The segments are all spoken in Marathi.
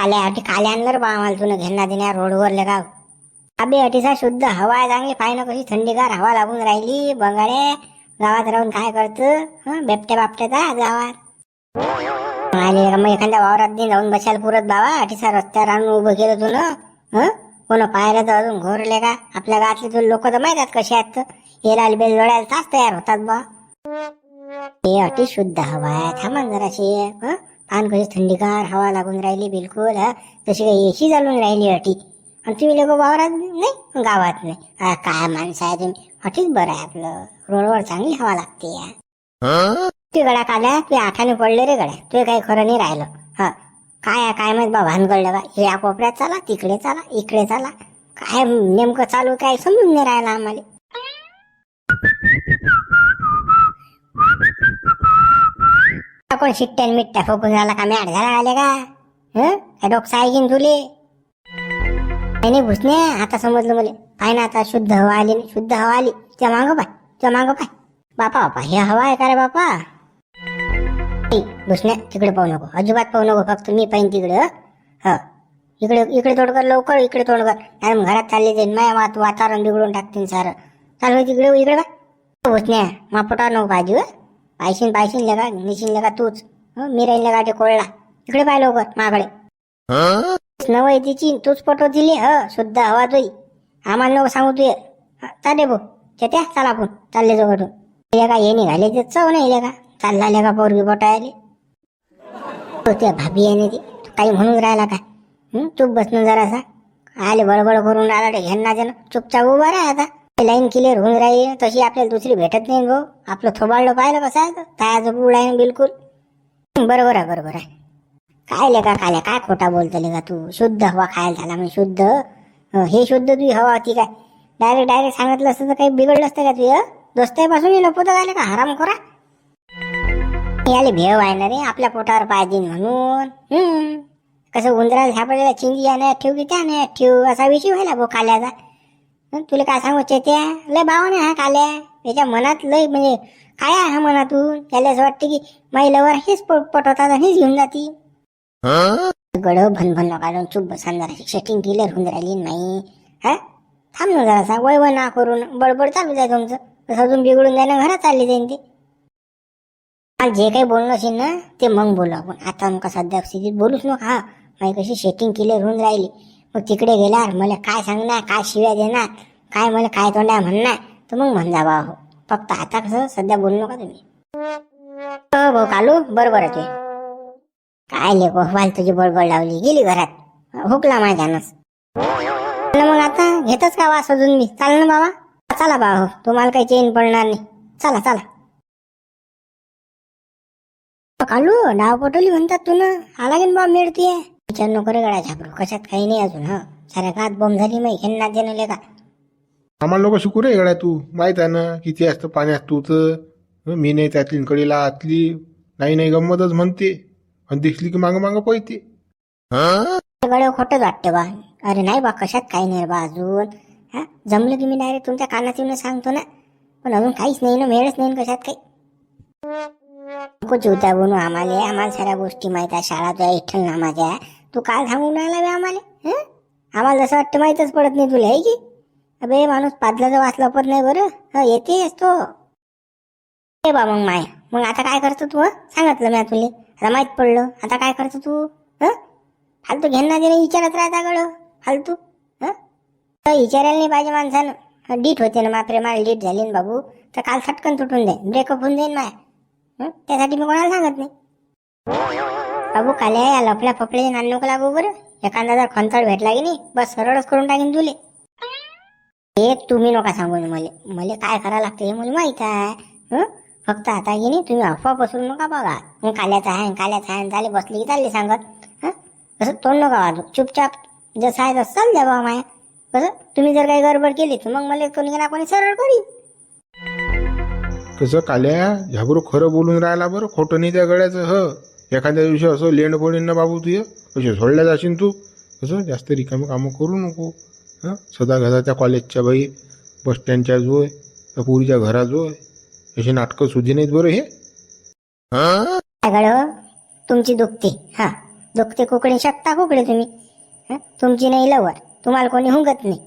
काल्या अटी काल्या आणलं बा आम्हाला तुला घेणा देण्या रोडवर लगाव. अबे अटीसा शुद्ध हवा आहे चांगली पाहिनं कशी थंडीगार हवा लागून राहिली बंगाडे गावात राहून काय करतं? हं? बेपट्या बापट्याचा गावात. आले मग एखाद्या वावरात नाही जाऊन बसायला पुरत बाबा अटीसा रस्त्यावर आणून उभं केलं तुला हं? कोण पाहिलं तर अजून घोरले का आपल्या गावातले तुला लोक तर माहीत आहेत कसे आहेत. तर. हे बेल जोडायला तास तयार होतात बा. हे अटी शुद्ध हवा आहे थांबा जराशी. हं? आणि कशी थंडीगार हवा लागून राहिली बिलकुल तशी काही एसी चालून राहिली अटी. आणि तुम्ही लोक वावरात नाही गावात नाही. काय माणसं आहे तुम्ही? अटीच बरं आहे आपलं. रोडवर चांगली हवा लागते या तू गड्या काल्या तू आठाने पडले रे गड्या तू काही खरं नाही राहिलं. हा. काय काय माहीत बा भानगडलं बा हे या कोपऱ्यात चाला तिकडे चाला इकडे चाला. काय नेमकं चालू काय समजून नाही राहिलं आम्हाला. कोण शिट्ट्यान मिट्ट्या फोकून झाला का? मॅट झाला आले का? हं? काय डोकं आहे की तुले? नाही नाही घुसणे आता समजलं मला. काय ना आता शुद्ध हवा आली नाही. शुद्ध हवा आली. त्या मागं पाय. त्या मागं पाय. बापा बापा हे हवा आहे का रे बापा? नाही, घुसण्या तिकडे पाहू नको. अजिबात पाहू नको फक्त मी पाहिन तिकडे ह? इकडे इकडे तोड कर लवकर इकडे तोड कर आणि मग घरात चालले ते माय वात वातावरण बिघडून टाकतील सारं. चालू तिकडे इकडे बा घुसण्या मा नको पाहिजे हं? पायशीन लगा निशीन लगा तूच. हं? मी राहील लगा ते कोळला. इकडे पाय लवकर माकडे नवय तिची तूच फोटो दिली ह शुद्ध हवा तुई आम्हाला नको सांगू तू चाले भाऊ. त्या चला आपण चालले कुठून हे का ये निघाले ते चव नाही का चालला आले का पोरगी पोटायले हो त्या भाभी आहे ती. तू काही म्हणून राहिला हं? चूप बसणं जरासा. आले बडबड करून राहिला ते घेणं ना चुपचाप उभा राहा आता. लाईन क्लिअर होऊन राहील. तशी आपल्याला दुसरी भेटत नाही भाऊ. आपलं थोबाडलं पाहिलं कसं आहे तायाचं बुड आहे बिलकुल. बरोबर आहे बरोबर आहे. काय लेका काय काय खोटा बोलतो का तू? शुद्ध हवा खायला झाला म्हणजे शुद्ध. हे शुद्ध तुझी हवा होती काय? डायरेक्ट डायरेक्ट सांगितलं असतं तर काही बिघडलं असतं का तुझं? दोस्तापासून लपवत आले का? हराम खोरा. याले भेव आहे ना रे आपल्या पोटावर पाहिजे म्हणून. कसं उंदराला सापडलेला चिंगी याने ठेव की त्या ठेव? असा विषय व्हायला भाऊ खाल्याचा तुला काय सांगू चेत्या लय भावाने हा काल्या. त्याच्या मनात लय म्हणजे काय आहे हा मनातून? त्याला असं वाटतं की महिलावर हेच प- पटवतात आणि हेच घेऊन जाती. गड भन भन काढून चुप बसा जरा. सेटिंग क्लिअर होऊन राहिली नाही. हा? थांब ना जरासा. वय वय ना करून बडबड चालू जाय तुमचं. तसं अजून बिघडून जाईन घरात चालली जाईन ते. आज जे काही बोलणं असेल ना ते मग बोलू आपण. आता मग सध्या स्थितीत बोलूच नका. हा. माझी कशी सेटिंग क्लिअर होऊन राहिली. मग तिकडे गेल्यावर मला काय सांगणार काय शिव्या देणार काय मला काय तोंडा म्हणणार तर मग म्हणजा बा हो. फक्त आता कसं सध्या बोलू नका तुम्ही. हो भाऊ कालू बरोबर आहे ते. काय लेको वाल तुझी बडबड लावली गेली घरात. हुकला माझ्यानंच. मग आता घेतच का वास अजून मी? चाल ना बाबा. चला बा हो तुम्हाला काही चेन पडणार नाही. चला चला. कालू डाव पटोली म्हणतात तू ना आला की बा मिळतीये विचार नको रे गळा झापरू कशात काही नाही अजून ह. साऱ्या गात बॉम्ब झाली मग घेणं देणं का? आम्हाला नको शिकू रे गड्या तू. माहीत आहे ना किती असतं पाण्यात तू तर मी नाही त्यातली कडीला आतली. नाही नाही गंमतच म्हणते. आणि दिसली की माग माग पळते. गळे खोटच वाटते बा. अरे नाही बा कशात काही नाही रे बा अजून. हा? जमलं की मी डायरेक्ट तुमच्या कानात येऊन सांगतो ना. पण अजून काहीच नाही ना मिळच नाही ना कशात काही. नको चिवत्या बनू आम्हाला. आम्हाला साऱ्या गोष्टी माहीत आहे. शाळा तुझ्या इठ्ठल नामाच्या तू काल सांगून राहिला बे आम्हाला हं? आम्हाला जसं वाटतं माहीतच पडत नाही तुला आहे की? अबे माणूस पादलाचं वाचला पण नाही बरं. हा येतेस तो. हे बा मग माय. मग आता काय करतो तू हं? सांगितलं मी तुला. आता माहीत पडलं. आता काय करतो तू हं? फालतू घेणं देणं विचारत राहता गड. फालतू हं? तर विचारायला नाही पाहिजे माणसानं. डीट होते ना मापरे मला डीट झाली ना बाबू. तर काल सटकन तुटून जाईल ब्रेकअप होऊन जाईल माय. हं? त्यासाठी मी कोणाला सांगत नाही. बाबू काल्या या लफड्या फफड्याचे नान नको लागू बरं? एखादा जर भेटला की नाही बस सरळच करून टाकीन तुले. हे तुम्ही नका सांगू मला. मला काय करायला लागतं हे मला माहीत आहे? फक्त आता की नाही तुम्ही अफवा पसरू नका बघा मग काल्याचा आहे काल्याचा आहे झाले बसले की चालले सांगत. हं? कसं तोंड नका वाजू चुपचाप जसं आहे तसं चाल द्या बाबा माया. कसं? तुम्ही जर काही गडबड केली तर मग मला कोणी ना कोणी सरळ करी कसं काल्या? झाबरू खरं बोलून राहिला बरं खोटं नाही त्या गळ्याचं ह? एखाद्या दिवशी असं लेंड पडेन ना बाबू तुझं कसे सोडल्या जाशील तू. कसं जास्त रिकामी कामं करू नको. हां? सदा घराच्या कॉलेजच्या बाई बस स्टँडच्या जोय त्या पुरीच्या घरा जोय. अशी नाटकं सुधी नाहीत बरं हे. काय हो. तुमची दुखते. हा. दुखते कुकडी शकता कुकडे तुम्ही. हं? तुमची नाही लवर. तुम्हाला कोणी हुंगत नाही.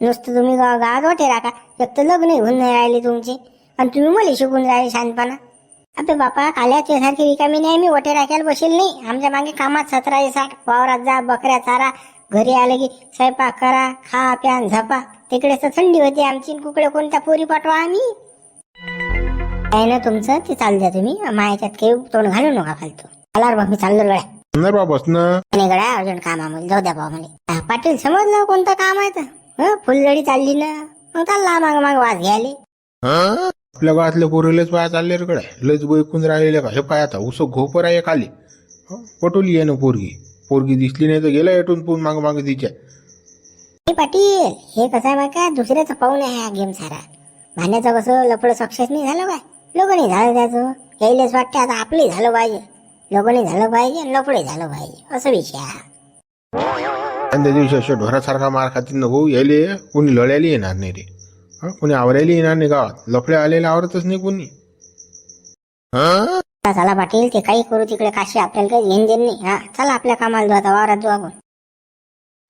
नुसतं तुम्ही गाव गावात वाटे राखा. एक तर लग्न होऊन नाही राहिले तुमचे. आणि तुम्ही मला शिकून राहिले शांतपणा अबे बापा काल्याच्या सारखी रिकामी नाही मी वटे राखायला बसेल नाही. आमच्या मागे कामात सतरा साठ वावरात जा बकऱ्या चारा घरी आले की स्वयंपाक करा खा प्या झपा. तिकडे तर थंडी होती आमची कुकडे कोणत्या पोरी पाठवा आम्ही. काय ना तुमचं ते चालू द्या तुम्ही. मायाच्यात काही तोंड घालू नका फालतू. आला बा मी चाललो गड्या. नाही बा बस ना. आणि गड्या अर्जंट काम आहे मला जाऊ द्या बाबा हा, पाटील समजलं कोणतं काम आहे तर? हं? फुलझडी चालली ना. मग चालला माग माग वाज घ्यायले. आपल्या गावातले पोरलेच पाया चालले रे कडे लयच बैकून राहिले का? हे पाय आता उस घोपर आहे खाली? पटवली आहे ना पोरगी. पोरगी दिसली नाही तर गेला एटून पून माग माग तिच्या. हे पाटील हे कसं आहे का? दुसऱ्याचं पाहून आहे हा गेम सारा. भांड्याचं कसं लपड सक्सेस नाही झालं काय लोक नाही झालं त्याचं. यायलाच वाटते आता आपलंही झालं पाहिजे. लोक नाही झालं पाहिजे लपडे झालं पाहिजे. असं विषय हा. आणि त्या दिवशी अशा ढोरासारखा मार खातील न भाऊ. यायले कोणी लढायला येणार नाही रे. हं? कोणी आवरायला येणार नाही गावात. लफडे आलेले आवरतच नाही कोणी. हं? चला चला पाटील ते काही करू तिकडे काशी आपल्याला काही घेऊन देण नाही. हा चला आपल्या कामाला जाऊ आता वावरात जाऊ आपण.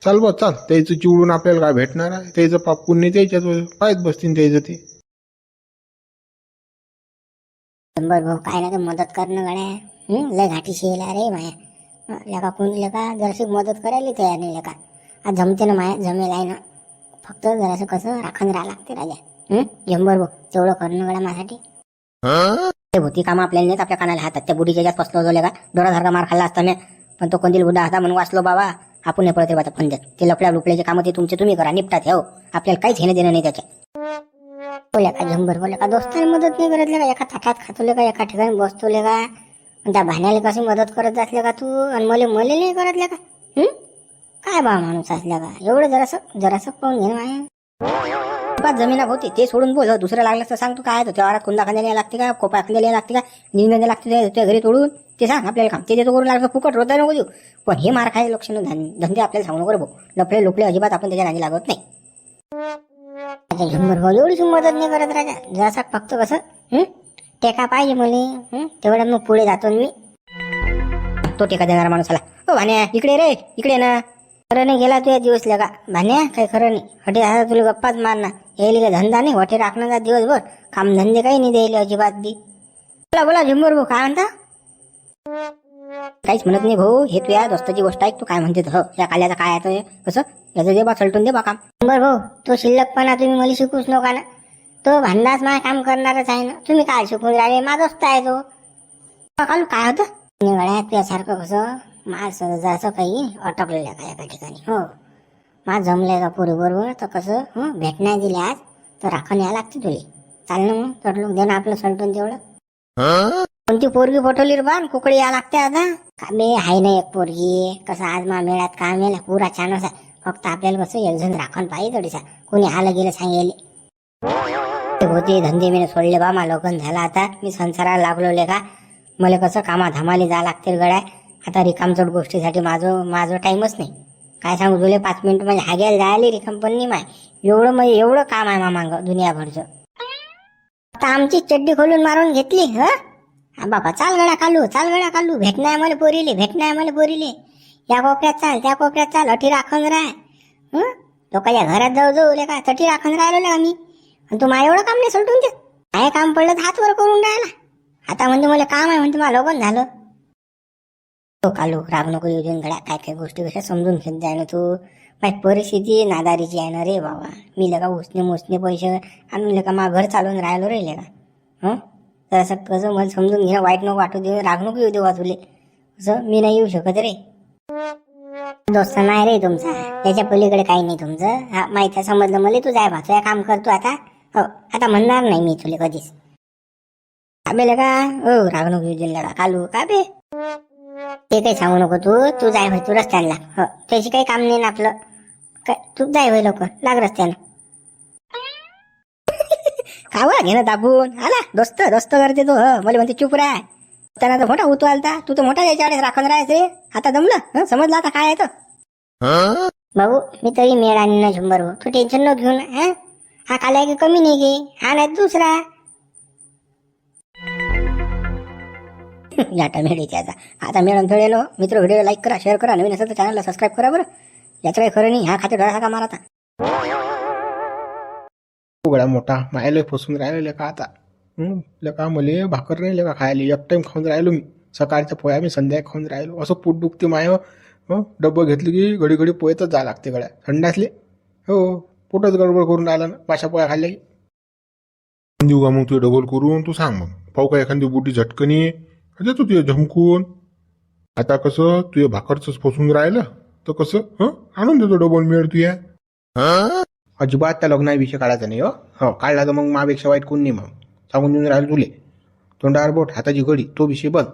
चाल चाल. त्याचं चिवडून आपल्याला काय भेटणार आहे? त्याचं पाप पुण्य त्याच्यात पाहत बसतील त्याचं ते. शंभर भाऊ काय तर मदत करणं गड्या. हं? लय घाटी शेला रे माया हं, लेका कोणी लेका जराशी मदत करायला तयार नाही लेका. आज जमते ना माया जमेल आहे ना. फक्त जरासं कसं राखण राहा लागते राजा. हं? शंभर भाऊ तेवढं करणं गड्या माझ्यासाठी. हं? ते होती कामं आपल्याला नेत आपल्या कानाला हातात. त्या बुडीच्या जास्त फसलो होतो लेका डोळासारखा मार खाल्ला असता मी. पण तो कोणतील बुड्डा होता म्हणून वाचलो बाबा. आपण नाही पडते बाता फंद्यात ते लपड्या लुपड्याचे कामं ते तुमचे तुम्ही करा. निपटात हो. आपल्याला काहीच घेणं देणं नाही त्याच्या. बोले का झंबर बोले का दोस्ताने मदत नाही करत का एका ताटात खातोले का एका ठिकाणी बसतोले का त्या भाण्याला कशी मदत करत असले का तू? आणि मले मले नाही करतले का हं? काय बा माणूस असल्या का एवढं जरासं जरासं पाहून घे ना कोपात जमीन होती ते सोडून बोल. दुसरं लागलं तर सांग तू काय त्या वारात कुंदा खांद्याला लागते का? कोपा खांद्याला लागते का? निंद्याला लागते घरी तोडून ते सांग आपल्याला काम. ते देतो करून लागलं फुकट रोजदा नको देऊ. पण हे मार खायला लक्ष धंदे आपल्याला सांगू नको भाऊ. लपले लुपडे अजिबात आपण त्याच्या नादी लागत नाही. आता भाऊ एवढीच मदत नाही करत राजा. जरासा फक्त कसं टेका पाहिजे मुली तेवढ्या मग पुढे जातो मी. तो टेका देणारा माणूस आला. हो भाण्या इकडे रे इकडे ना. खरं नाही गेला तुझ्या दिवस लगा भान्या काही खरं नाही. हटे आता तुला गप्पाच मारणार. यायला का धंदा नाही? हटे राखण्याचा दिवसभर? काम धंदे काही नाही द्यायला अजिबात बी. बोला बोला झुंबर भाऊ काय म्हणता? काहीच म्हणत नाही भाऊ. हे तुझ्या दोस्ताची गोष्ट आहे तू काय म्हणते हो या काल्याचं काय आहे कसं? याचं दे बा सलटून दे बा काम. झुंबर भाऊ तो शिल्लकपणा तुम्ही मला शिकूच नका ना. तो भांडाच माझं काम करणारच आहे ना. तुम्ही काय शिकून राहिले? माझा दोस्त आहे तो. काल काय होतं? निवड्यात तुझ्यासारखं कसं? माझ जसं काही अटकलेलं का एका ठिकाणी? हो. माझ जमलंय का पोरी बरोबर? तर कसं? हं? भेट नाही दिली आज तर राखण यायला लागते तुले. चाल ना मग चढलो दे ना आपलं सलटून तेवढं. कोणती पोरगी पटवली रे बा कुकडी या लागते आता. का बे हाय ना एक पोरगी. कसं आज मा मेळ्यात काम येईल पुरा छानच आहे फक्त आपल्याला कसं एक जण राखण पाहिजे थोडीसा. कोणी आलं गेलं सांगेल. ते होते धंदे मी सोडले बा मा लोकन झाला आता. मी संसाराला लागलो का? मला कसं कामा धामाले जा लागते गड्या? आता रिकामचोट गोष्टीसाठी माझं माझं टाईमच नाही. काय सांगू तुले पाच मिनिट म्हणजे हाग्याला जायला रिकाम पण नाही माय. एवढं म्हणजे एवढं काम आहे मामांग दुनियाभरचं. आता आमची चड्डी खोलून मारून घेतली ह? बापा बाबा चाल गडा कालू चाल गडा कालू. भेट नाही मला पोरीले भेट नाही मला पोरीले. या कोपऱ्यात चाल त्या कोपऱ्यात चाल अठी राखून राह. हं? लोकांच्या घरात जाऊ जाऊ ले का तटी राखून राहिलो आम्ही. आणि तू माझं एवढं काम नाही सोडून दे काय काम पडलं तर हात वर करून राहिला. आता म्हणजे मला काम आहे म्हणते मला लोकन झालं. तो कालू राग नको येऊ देऊन काय काय गोष्टी कशा समजून घेत जाय ना तू? माझी परिस्थिती नादारीची आहे ना रे बाबा. मी लगा उसने मुसने पैसे आम्ही लगा मा घर चालवून राहिलो रे लगा. हं? तर असं कसं मला समजून घेणं वाईट नको वाटू दे राग नको येऊ दे वाचुले असं मी नाही येऊ शकत रे. दोस्त नाही रे तुमचा. त्याच्या पलीकडे काही नाही तुमचं. हा माहिती आहे, समजलं मला तू जाय भातो या काम करतो आता. हो आता म्हणणार नाही मी तुले कधीच. आबे का हो राग नको येऊ दे का कालू का बे? ते काही सांगू नको. तू तू जाय होय तू रस्त्याला. लाग हो त्याची काही काम नाही ना आपलं. काय तू जाय होय लवकर. लाग रस्त्यानं खावा घे ना दाबून? आला. दोस्त दोस्त करते तू. ह हो, मला म्हणते चुप राह. त्यांना तर मोठा उतू आलता. तू तर मोठा याच्या राखून राहायचं. आता जमलं समजलं आता काय आहे भाऊ मी तरी मेळ आणि ना शंभर भाऊ तू टेन्शन न घेऊन हा काला की कमी नाही घे हा नाही दुसरा. याटा मेळीचे आता आता मेळून फेळेलो मित्र व्हिडिओ लाईक करा शेअर करा. नवीन असेल तर चॅनलला सबस्क्राईब करा बरं. याचं काही खरं नाही. ह्या खाते डोळ्याचा का मारा आता. उघडा मोठा. मायले फसून राहिलेले का आता? हं? लेका मले भाकर नाही लेका खायला? एक टाइम खाऊन राहिलो मी. सकाळच्या पोया मी संध्याकाळी खाऊन राहिलो. असं पोट दुखते माय. हं डब्बं घेतलं की घडी घडी पोयतच जा लागते गड्या. थंडासले हो पोटच गडबड करून राहिला ना. पाशा पोया खाल्ल्या की? देऊ का मग तू डबल करून? तू सांग मग. पाहू का एखादी बुटी झटकनी? अरे तू तुझ्या झमकून आता कसं तुझ्या भाकरच फसून राहिलं तर कसं हं? आणून देतो डबल मिळेल तुया अजिबात त्या लग्नाविषयी काढायचा नाही हो? हो काढला तर मग मापेक्षा वाईट कोण नाही मग. सांगून देऊन राहिलं तुले. तोंडावर बोट हाताची घडी तो विषय बंद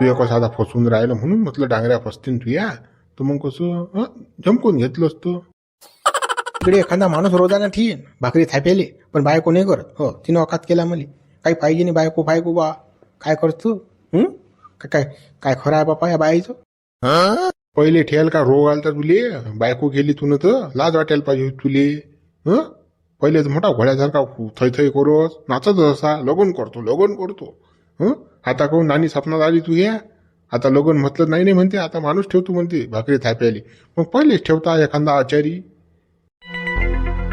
तू कसं आता फसून राहिलं म्हणून म्हटलं डांगऱ्या फसतीन तू या तर मग कसं हं? झमकून घेतलं असतं. इकडे एखादा माणूस रोजाना ठीन भाकरी थापेले पण बायको नाही करत. हो तिनं अकात केला मला. काही पाहिजे नाही बायको बायको बा. काय करतो हं? काय काय काय खरं आहे बापा या बाईचं? पहिले ठेल का रोग आलता तुले? बायको गेली तुन तर? लाज वाटायला पाहिजे तुले. हं? पहिले तर मोठा घोड्यासारखा थै थै करोस. नाचत असा लगन करतो लगन करतो. हं? आता कोण नानी सपनात आली तू या? आता लगन म्हटलं नाही नाही म्हणते. आता माणूस ठेवतो म्हणते भाकरी थाप्याली. मग पहिलेच ठेवता एखादा आचारी?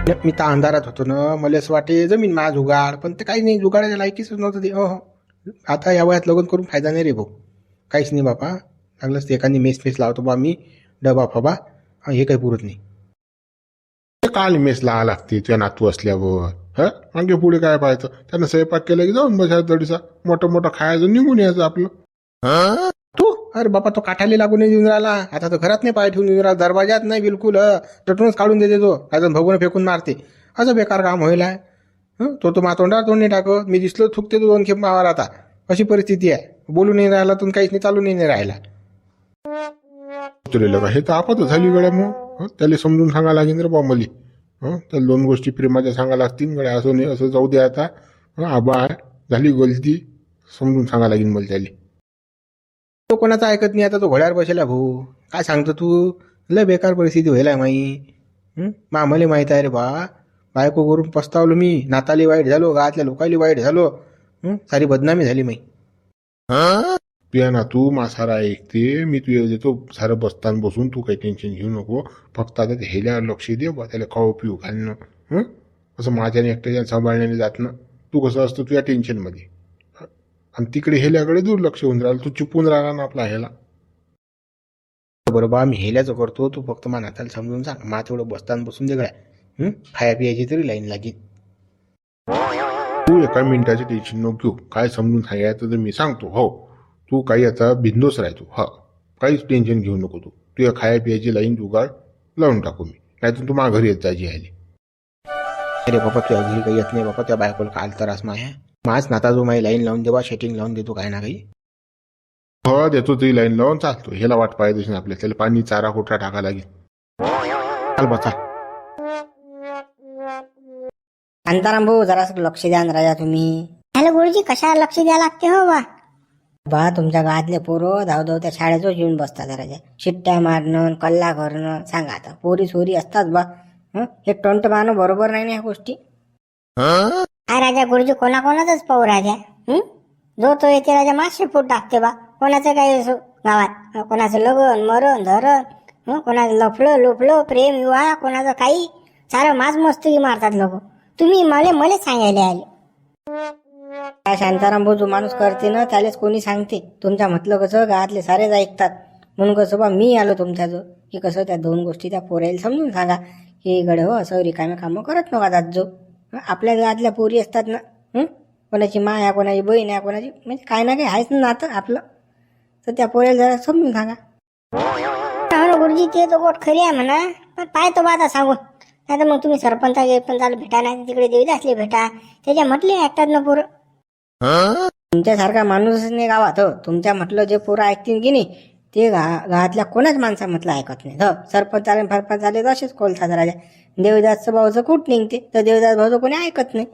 मी तर अंधारात होतो ना. मला असं वाटे जमीन मा जुगाड पण ते काही नाही जुगाडाच्या लायकीच नव्हतं ते. हो हो. आता या वयात लगन करून फायदा नाही रे भाऊ. काहीच नाही बापा. लागलंच ते एखादी मेस फेस लावतो बा मी. डबा फबा. हा, हे काही पुरत नाही. काल मेस लावा लागते तुझ्या नातू असल्यावर. ह? मागे पुढे काय पाहायचं? त्यानं स्वयंपाक केला की जाऊन बसायचं दडीसा मोठं मोठं खायचं निघून यायचं आपलं. तू अरे बापा तो काठाले लागून नाही देऊन राहिला. आता तो घरात नाही पाय ठेवून देऊन राहिला. दरवाजात नाही बिलकुल. हं. तटूनच काढून देते तो. अजून भगवून फेकून मारते. असं बेकार काम होईल आहे तो तो मातोंडावर तोंड नाही टाकत. मी दिसलो थुकते तो दोन खेप मावार आता. अशी परिस्थिती आहे. बोलू नाही राहिला तू काहीच नाही चालू नाही राहिला. तुला हे तर आपत झाली गड्या मग. त्याला समजून सांगा लागेल रे बा मली. त्याला दोन गोष्टी प्रेमाच्या सांगा लागतील. गड्या असं नाही असं जाऊ दे आता. आबा आहे झाली गलती. समजून सांगा लागेल मला त्याला. तो कोणाचा ऐकत नाही आता तो घोड्यावर बसेला भाऊ. काय सांगतो तू? लय बेकार परिस्थिती व्हायला माई. हं? मा मला माहीत आहे रे बा. बायको करून पस्तावलो मी. नाताली वाईट झालो गावातल्या लोकाली वाईट झालो. सारी बदनामी झाली माई. पिया ना तू मासारा ऐकते. मी तुझ्या देतो. सारं बसताना बसून तू काही टेन्शन घेऊ नको. फक्त आता ते हेल्यावर लक्ष दे बा. त्याला खाऊ पिऊ घालणं. असं माझ्याने एकट्याच्या सांभाळण्याने जात ना. तू कसं असतं? तुझ्या टेन्शनमध्ये आणि तिकडे हेल्याकडे दुर्लक्ष होऊन राहिलं. तू चुपून राहिला ना आपला हेला. बरोबर मी हेल्याचं करतो. तू फक्त मा नाताला समजून सांग. मा तेवढं बसताना बसून दे? खाया पियाची तरी लाईन लागेल. तू एका मिनिटाचे टेन्शन नको घेऊ. काय समजून सांगायचं तर मी सांगतो. हो. तू काही आता बिंदोस राहतो हा. काहीच टेन्शन घेऊ नको तू. तुझ्या खाया पियाची लाईन जुगाड लावून टाकू मी. नाहीतर तू माझ्या घरी येत जायची आली. अरे बाबा तुझ्या घरी काही येत नाही बाबा त्या बायकोला काल त्रास माया. माझ नाता जो माझी लाईन लावून देवा शेटिंग लावून देतो काय ना काही. हो देतो तुझी लाईन लावून चालतो. ह्याला वाट पाहिजे आपल्या त्याला पाणी चारा कोठा टाका लागेल? चाल बा चाल. शांताराम भाऊ जरासं लक्ष द्या ना राजा तुम्ही. हॅलो गुरुजी कशाला लक्ष द्या लागते हो बा? बा तुमच्या गावातले पोरं धाव धाव त्या शाळेतच येऊन बसतात राजा. शिट्ट्या मारणं कल्ला करणं. सांगा आता पोरी सोरी असतात बा. हं? हे टंट मारणं बरोबर नाही ना ह्या गोष्टी? हा राजा गुरुजी कोणाकोणाचाच पाहू राजा? हम्म जो तो येते राजा मासे फूट टाकते बा. कोणाचं काही असो गावात. कोणाचं लगन मरण धरण कोणाचं लफलं लुफलं प्रेम विवाह कोणाचं काही. सारं मास मस्ती मारतात लोक. तुम्ही मला मला सांगायला आले. काय शांताराम भाऊ जो माणूस करते ना त्यालाच कोणी सांगते. तुमच्या म्हटलं कसं गावातले सारेच ऐकतात. म्हणून कसं बा मी आलो तुमच्याजवळ. की कसं त्या दोन गोष्टी त्या पोरायला समजून सांगा. की गड हो असं रिकामे कामं करत नका जात जो आपल्या गावातल्या पोरी असतात ना हं? कोणाची मा आहे कोणाची बहीण आहे कोणाची म्हणजे काय ना काही आहेच ना नातं आपलं. तर त्या पोरायला जरा समजून सांगा. हो गुरुजी ते तर गोट खरी आहे म्हणा. पण पाहतो बा आता सांगून. नाही तर मग तुम्ही सरपंच सरपंचाला भेटा नाही तिकडे देवीदासले भेटा. त्याच्या म्हटले ऐकतात ना पोरं. तुमच्यासारखा माणूसच नाही गावात हो. तुमच्या म्हटलं जे पोरं ऐकतील की नाही ते गा गावातल्या कोणाच माणसा म्हटलं ऐकत नाही. हो सरपंच आले फरपंच आले तर असेच कोलतात राजा देवदासचं भाऊचं कुठ निघते? तर देवदास भाऊचं कोणी ऐकत नाही.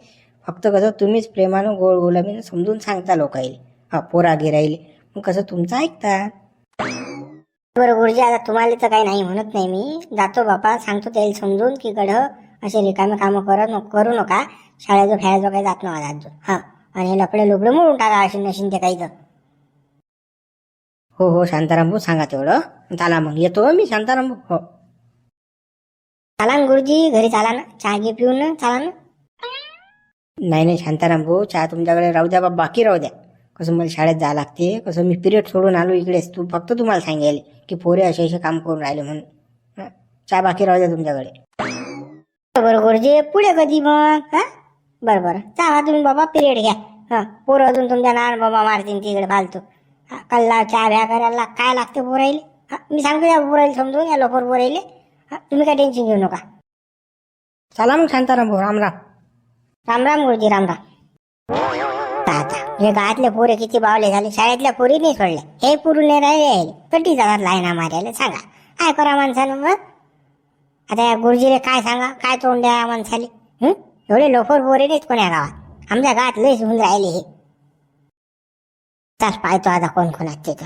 फक्त कसं तुम्हीच प्रेमानं गोळ गोलामीनं समजून सांगता लोकायले हा पोरा गिराईले मग कसं तुमचं ऐकता? बरं गुरुजी आता तुम्हाला तर काही नाही म्हणत नाही मी. जातो बापा सांगतो त्याला समजून की गढ असे रिकामे कामं करत नको करू नका. शाळेचं खेळायचं काही जात नका जात हा आणि लपडे लुपडे मोडून टाका अशी नशीन ते काही तर. हो हो शांताराम भाऊ सांगा तेवढं. चला मग येतो मी शांताराम भाऊ. हो. चाला ना गुरुजी घरी चाला ना. चहा घे पिऊन ना चाला ना. नाही नाही शांताराम भाऊ चहा तुमच्याकडे राहू द्या बा बाकी राहू द्या. कसं मला शाळेत जावं लागते कसं मी पिरियड सोडून आलो इकडेच. तू फक्त तुम्हाला सांगेल की पोरे असे असे काम करून राहिले म्हणून. हं? चहा बाकी राहू द्या तुमच्याकडे. बरं गुरुजी. पुढे कधी मग हा? बरं बरं. चाला तुम्ही बाबा पिरियड घ्या. हा पोरं अजून तुमच्या नान बाबा मारतील तिकडे फालतू. कल्ला चहा भ्या करायला काय लागते पोरायले हा मी सांगतो या पोरायला समजून या लोकर पोरायले हा तुम्ही काय टेन्शन घेऊ नका. चला मग शांताराम भाऊ राम राम. राम राम गुरुजी राम राम. आता हे गावातले पोरे किती बावले झाले शाळेतल्या पोरी नाही सोडल्या. हे पुरून नाही राहिले कधी जातात लाईना मारायला सांगा. काय करा माणसानं मग? आता या गुरुजीले काय सांगा काय तोंड द्या माणसाले? एवढे लोफर पोरे नाहीत कोण्या गावात. आमच्या गावात लयच होऊन राहिले हे. चल पाहतो आता कोण कोण आहेत तिथं